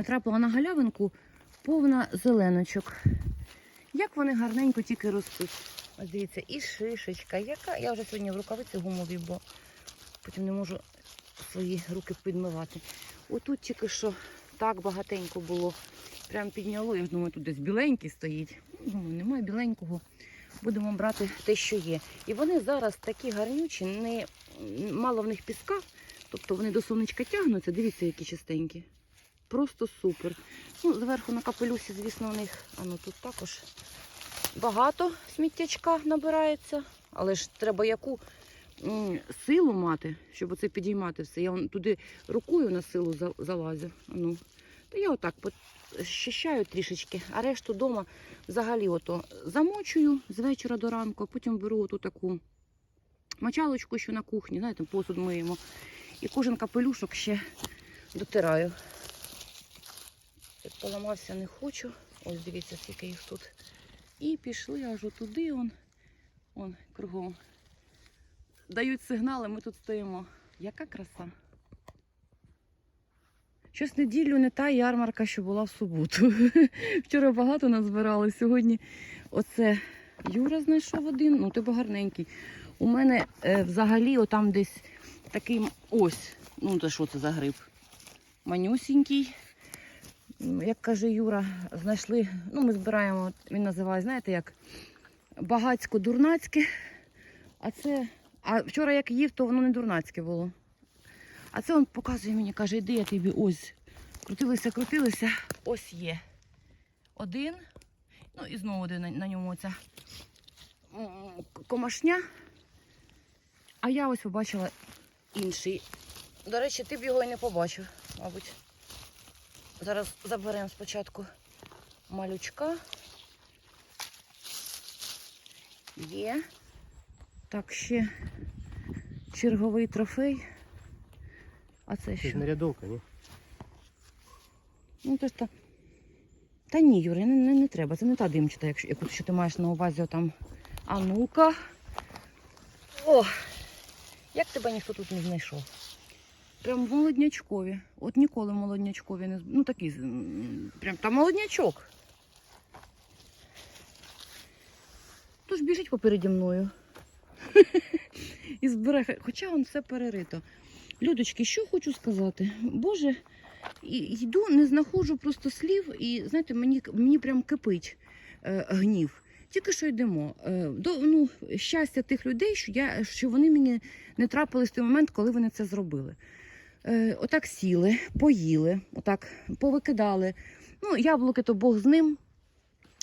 натрапила на галявинку повна зеленочок. Як вони гарненько тільки ростуть. Ось дивіться, і шишечка, яка. Я вже сьогодні в рукавиці гумові, бо потім не можу свої руки підмивати. Отут тільки що так багатенько було. Прям підняло. Я думаю, тут десь біленький стоїть. Думаю, немає біленького. Будемо брати те, що є. І вони зараз такі гарнючі, не, мало в них піска, тобто вони до сонечка тягнуться. Дивіться, які чистенькі. Просто супер. Ну, зверху на капелюсі, звісно, у них ну, тут також багато сміттячка набирається, але ж треба яку силу мати, щоб оце підіймати все. Я туди рукою на силу залазю. Ну. То я отак щищаю трішечки, а решту вдома взагалі ото замочую з вечора до ранку, а потім беру оту таку мочалочку, що на кухні, знаєте, посуд миємо. І кожен капелюшок ще дотираю. Так поламався не хочу. Ось дивіться, скільки їх тут. І пішли аж туди, он, он кругом. Дають сигнали, ми тут стоїмо. Яка краса. Щось неділю не та ярмарка, що була в суботу. Вчора багато назбирали. Сьогодні оце Юра знайшов один, ну тебе гарненький. У мене е, взагалі отам десь такий ось, ну то що це за гриб? Манюсінький. Як каже Юра, знайшли, ну ми збираємо, він називає, знаєте як, багацько-дурнацьке. А це, а вчора як їв, то воно не дурнацьке було. А це він показує мені, каже, іди я тобі ось. Крутилися, крутилися, ось є. Один. Ну і знову один на, на ньому к- комашня. А я ось побачила інший. До речі, ти б його і не побачив, мабуть. Зараз заберемо спочатку малючка. Є. Так, ще черговий трофей. А це Це що? ж нарядовка, ні? Ну, то ж та... Та ні, Юрій, не, не, не треба. Це не та димчата, якщо, яку що ти маєш на увазі там. А ну-ка. О! Як тебе ніхто тут не знайшов? Прям молоднячкові. От ніколи молоднячкові не Ну такі. Прям та молоднячок. Тож біжить попереді мною. І збере, хоча он все перерито. Людочки, що хочу сказати? Боже, йду, не знаходжу просто слів, і знаєте, мені, мені прям кипить е, гнів. Тільки що йдемо. Е, до, ну, щастя тих людей, що, я, що вони мені не трапились в той момент, коли вони це зробили. Е, отак сіли, поїли, отак повикидали. Ну, яблуки, то Бог з ним.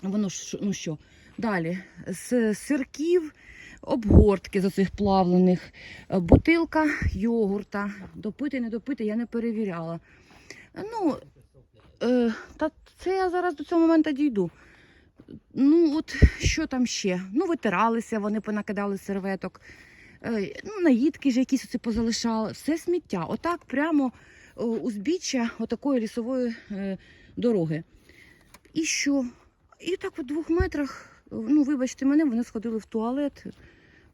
Воно ж, ну що, далі, з сирків, обгортки з оцих плавлених, е, бутилка йогурта. Допити, не допити, я не перевіряла. Ну, е, та це я зараз до цього моменту дійду. Ну, от що там ще? Ну, витиралися, вони понакидали серветок. Е, ну, наїдки ж якісь оце позалишали. Все сміття. Отак прямо е, узбіччя отакої лісової е, дороги. І що? І так у двох метрах, ну, вибачте мене, вони сходили в туалет,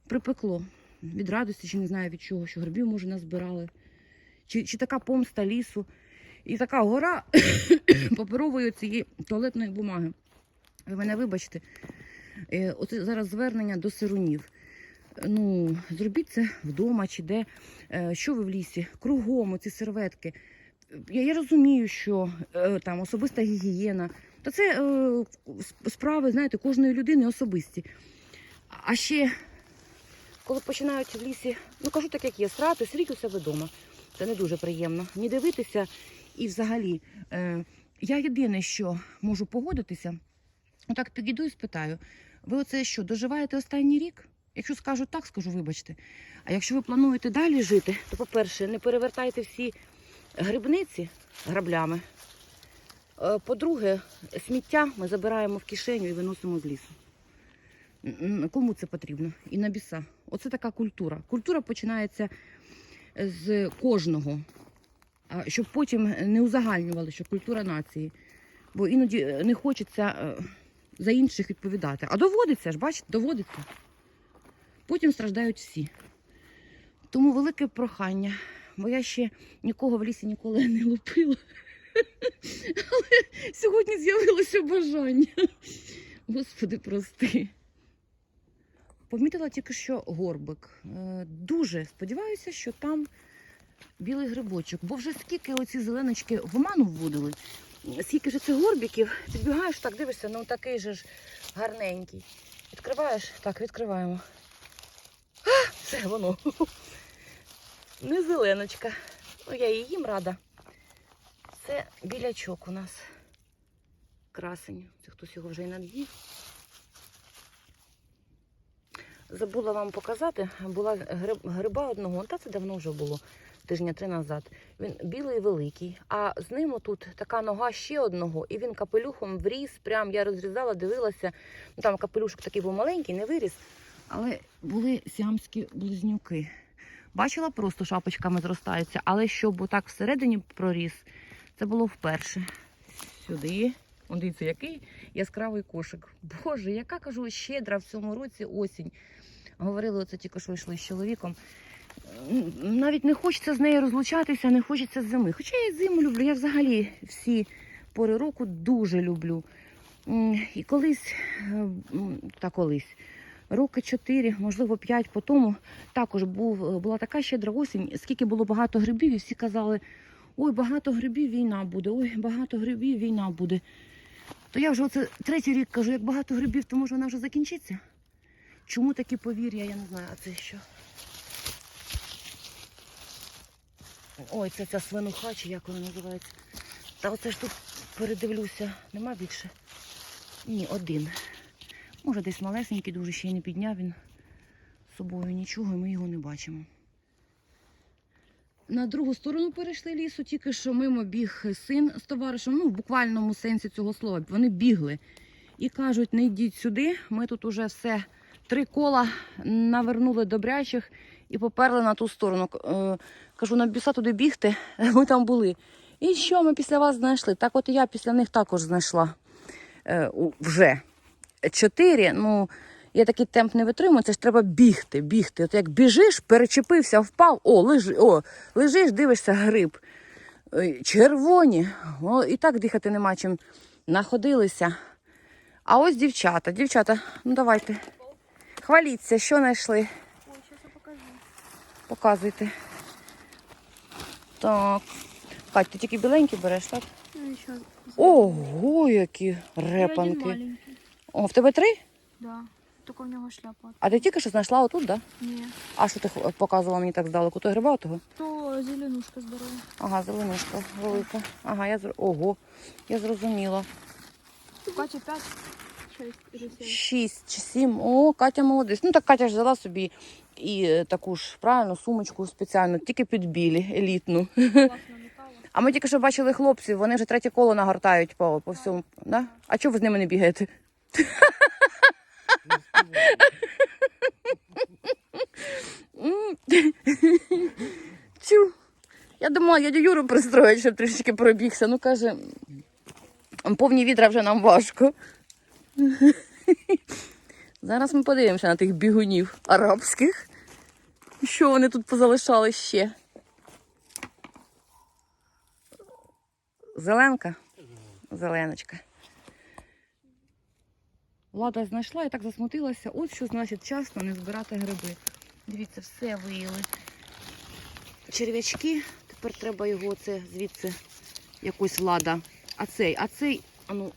припекло. Від радості, чи не знаю від чого, що грибів, може, назбирали. Чи, чи така помста лісу. І така гора паперової цієї туалетної бумаги. Ви мене вибачте. Оце зараз звернення до сирунів. Ну, зробіть це вдома чи де. Е, Що ви в лісі? Кругом оці серветки. Я, я розумію, що е, там особиста гігієна. Та це е, справи, знаєте, кожної людини особисті. А ще, коли починають в лісі, ну кажу так, як є, срати, сріть у себе вдома. Це не дуже приємно. Ні дивитися і взагалі. Я єдине, що можу погодитися, отак підійду і спитаю: ви оце що, доживаєте останній рік? Якщо скажу так, скажу вибачте. А якщо ви плануєте далі жити, то, по-перше, не перевертайте всі грибниці граблями. Е, По-друге, сміття ми забираємо в кишеню і виносимо з лісу. Кому це потрібно? І на біса. Оце така культура. Культура починається з кожного, щоб потім не узагальнювали, що культура нації. Бо іноді е, не хочеться е, за інших відповідати. А доводиться ж, бачите, доводиться. Потім страждають всі. Тому велике прохання, бо я ще нікого в лісі ніколи не лупила. Але сьогодні з'явилося бажання. Господи, прости. Помітила тільки що горбик. Е, Дуже сподіваюся, що там білий грибочок. Бо вже скільки оці зеленочки в оману вводили, скільки ж цих горбиків, підбігаєш, так дивишся, ну такий же ж гарненький. Відкриваєш? Так, відкриваємо. А, все воно. Не зеленочка. Ну, я і їм рада. Це білячок у нас. Красень. Це хтось його вже й над'їв. Забула вам показати, була гриба одного, та це давно вже було, тижня три назад. Він білий великий, а з ним тут така нога ще одного, і він капелюхом вріс. Прям я розрізала, дивилася. Ну, там капелюшок такий був маленький, не виріс. Але були сіамські близнюки. Бачила, просто шапочками зростаються, але щоб отак всередині проріс, це було вперше. Сюди. Он дивіться, який яскравий кошик. Боже, яка кажу, щедра в цьому році осінь. Говорили, оце тільки що йшли з чоловіком. Навіть не хочеться з нею розлучатися, не хочеться з зими. Хоча я зиму люблю, я взагалі всі пори року дуже люблю. І колись, е, та колись, роки 4, можливо, 5 по тому також був, була така щедра осінь, скільки було багато грибів, і всі казали, ой, багато грибів, війна буде, ой, багато грибів, війна буде. То я вже оце третій рік кажу, як багато грибів, то може вона вже закінчиться? Чому такі повір'я, я не знаю, а це що? Ой, це ця свинуха, чи як вона називається. Та оце ж тут передивлюся, нема більше? Ні, один. Може, десь малесенький, дуже ще й не підняв він з собою нічого, і ми його не бачимо. На другу сторону перейшли лісу, тільки що мимо біг син з товаришем, ну, в буквальному сенсі цього слова. Вони бігли і кажуть, не йдіть сюди, ми тут уже все три кола навернули добрячих і поперли на ту сторону. Е, Кажу, на біса туди бігти, ми там були. І що ми після вас знайшли? Так от і я після них також знайшла е, вже чотири. Ну, я такий темп не витримую, це ж треба бігти, бігти. От як біжиш, перечепився, впав, о, лежи, о, лежиш, дивишся гриб. Червоні. О, і так дихати нема чим. Находилися. А ось дівчата. Дівчата, ну давайте. Хваліться, що знайшли. Ой, я покажу. Показуйте. Так. Кать, ти тільки біленькі береш, так? Ну. Ого, які репанки. О, в тебе три? Да. Только у него шляпа. А ти тільки що знайшла отут, так? Да? Не. А що ти показувала мені так здалеку? То гриба того? То зеленушка здорова. Ага, зеленушка велика. Ага, я зр... Ого, я зрозуміла. Катя 5, 6 или 7. Шість чи сім. О, Катя молодець. Ну так Катя ж взяла собі і е, таку ж правильно сумочку спеціальну, тільки під білі, елітну. А ми тільки що бачили хлопців, вони вже третє коло нагортають по, по всьому. Да? А чого ви з ними не бігаєте? Чу. Я думала, я Юру пристроїть, щоб трішечки пробігся. Ну каже, повні відра вже нам важко. Зараз ми подивимося на тих бігунів арабських. Що вони тут позалишали ще? Зеленка? Зеленочка. Влада знайшла і так засмутилася. От що значить вчасно не збирати гриби. Дивіться, все виїли. Черв'ячки. Тепер треба його це звідси якось влада. А цей, а цей, а ну.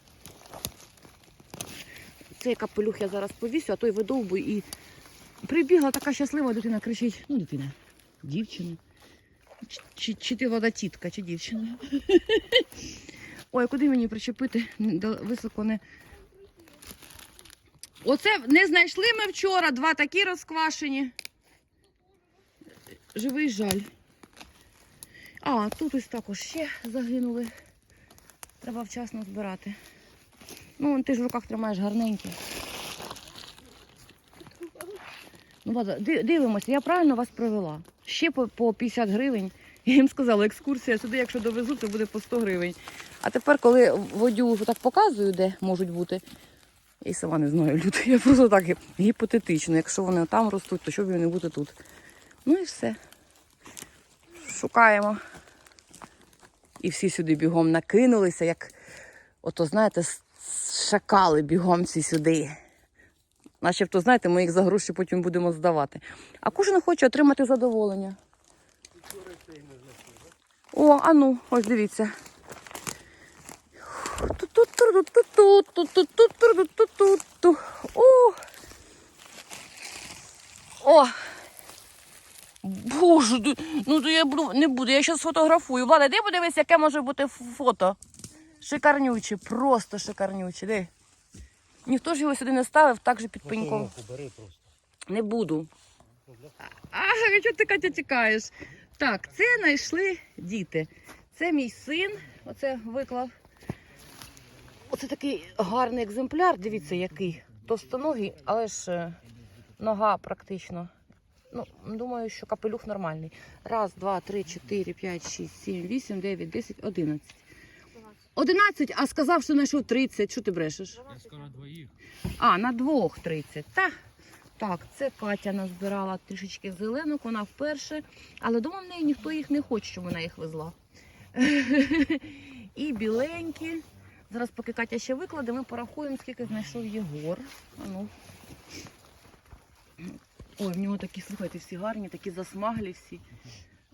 Цей капелюх я зараз повісю, а той видовбую і прибігла така щаслива дитина, кричить. Ну, дитина, дівчина. Чи, чи, чи ти влада тітка, чи дівчина? Ой, куди мені причепити? Високо не. Оце не знайшли ми вчора два такі розквашені. Живий жаль. А, тут ось також ще загинули. Треба вчасно збирати. Ну, ти ж в руках тримаєш гарненькі. Ну, дивимося, я правильно вас провела. Ще по, по 50 гривень. Я їм сказала, екскурсія сюди, якщо довезу, то буде по 100 гривень. А тепер, коли водю так показую, де можуть бути, я й сама не знаю, люди. Я просто так гіпотетично. Якщо вони там ростуть, то що б не бути тут. Ну і все. Шукаємо. І всі сюди бігом накинулися, як ото, знаєте, шакали бігом всі сюди. Начебто, знаєте, ми їх за гроші потім будемо здавати. А кожен хоче отримати задоволення. О, а ну, ось дивіться. О! Боже, ну то я не буду, я зараз фотографую. Влада, іди подивись, яке може бути фото. Шикарнюче, просто шикарнюче. Де? Ніхто ж його сюди не ставив, так же під пеньком. Не буду. А, чого ти Катя тікаєш? Так, це знайшли діти. Це мій син, оце виклав. Оце такий гарний екземпляр, дивіться, який. Товстоногий, але ж е, нога практично. Ну, думаю, що капелюх нормальний. Раз, два, три, чотири, п'ять, шість, сім, вісім, дев'ять, десять, одинадцять. Одинадцять, а сказав, що знайшов тридцять. Що ти брешеш? Я скоро двоїх. А, на двох 30. Та, так, це Катя назбирала трішечки зеленок, вона вперше. Але дома в неї ніхто їх не хоче, щоб вона їх везла. І біленькі. Зараз, поки Катя ще викладе, ми порахуємо, скільки знайшов Єгор. А ну. Ой, в нього такі, слухайте, всі гарні, такі засмаглі всі.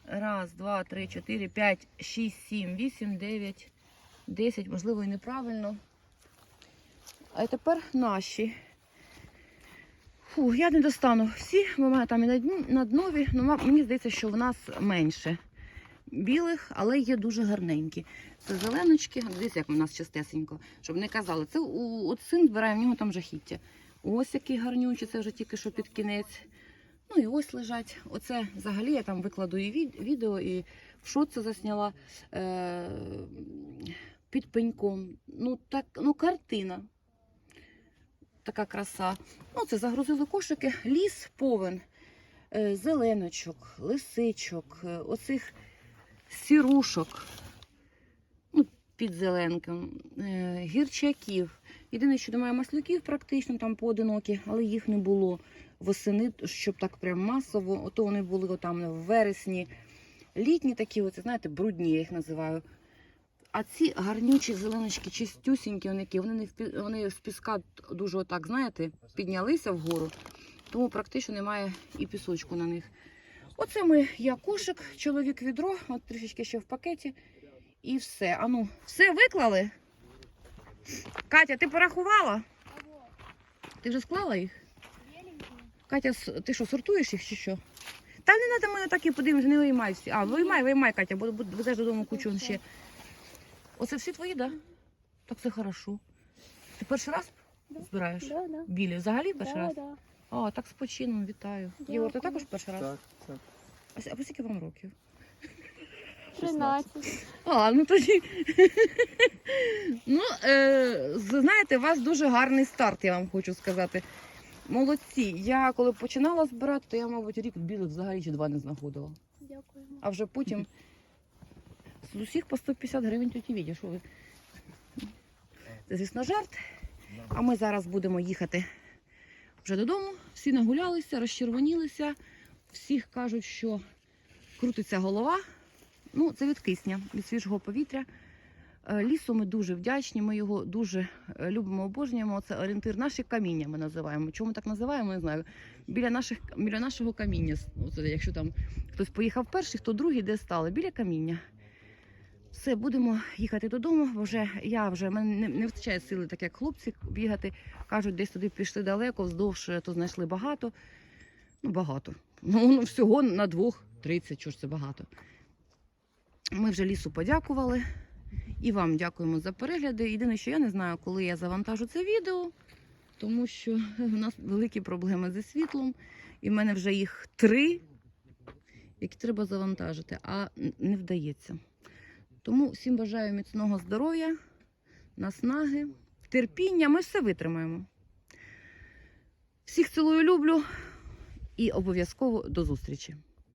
Раз, два, три, чотири, п'ять, шість, сім, вісім, дев'ять, десять, можливо, і неправильно. А тепер наші. Фу, я не достану всі, бо в мене там і на днові, ну мені здається, що в нас менше білих, але є дуже гарненькі. Це зеленочки, дивіться, як у нас чистесенько, щоб не казали. Це у, от син збирає, в нього там жахіття. Ось який гарнючий, це вже тільки що під кінець. Ну і ось лежать. Оце взагалі я там викладу і відео, і в шоці засняла е- під пеньком. Ну так, ну картина. Така краса. Ну, це загрузили кошики. Ліс повен е, зеленочок, лисичок, е, оцих сірушок, ну, під зеленком, е, гірчаків. Єдине, що немає маслюків практично, там поодинокі, але їх не було восени, щоб так прям масово. Ото вони були там в вересні. Літні такі, оце, знаєте, брудні, я їх називаю. А ці гарнючі зеленочки, чистюсінькі, вони, вони, вони з піска дуже отак, знаєте, піднялися вгору, тому практично немає і пісочку на них. Оце ми, я кошик, чоловік відро, от трішечки ще в пакеті. І все. А ну, все виклали? Катя, ти порахувала? Ти вже склала їх? Катя, ти що, сортуєш їх чи що? Та не треба мене так і подивимося, не виймай всі. А, виймай, виймай, Катя, бо бо везеш додому кучу ще. Оце всі твої, так? Да? Так це хорошо. Ти перший раз збираєш? Да, да. Білі взагалі перший Да, раз? да. О, так з почином, вітаю. Єгор, ти також перший раз? Так, так. А А по скільки вам років? 13. А, ну тоді. ну, е, знаєте, у вас дуже гарний старт, я вам хочу сказати. Молодці. Я коли починала збирати, то я, мабуть, рік білих взагалі чи два не знаходила. Дякую. А вже потім з усіх по 150 гривень тіті Віді, що ви. Це, звісно, жарт. А ми зараз будемо їхати вже додому. Всі нагулялися, розчервонілися. Всіх кажуть, що крутиться голова. Ну, це від кисня, від свіжого повітря. Е, Лісу ми дуже вдячні, ми його дуже е, любимо, обожнюємо. Це орієнтир наші каміння ми називаємо. Чому так називаємо, не знаю. Біля, наших, біля нашого каміння. Оце, якщо там хтось поїхав перший, хто другий, де стали, біля каміння. Все, будемо їхати додому, бо вже я вже мене не, не вистачає сили, так як хлопці бігати. Кажуть, десь туди пішли далеко, вздовж е, то знайшли багато. Ну, багато. Ну, ну всього на двох 30, чого ж це багато. Ми вже лісу подякували. І вам дякуємо за перегляди. Єдине, що я не знаю, коли я завантажу це відео, тому що у нас великі проблеми зі світлом. І в мене вже їх три, які треба завантажити, а не вдається. Тому всім бажаю міцного здоров'я, наснаги, терпіння. Ми все витримаємо. Всіх цілую, люблю і обов'язково до зустрічі.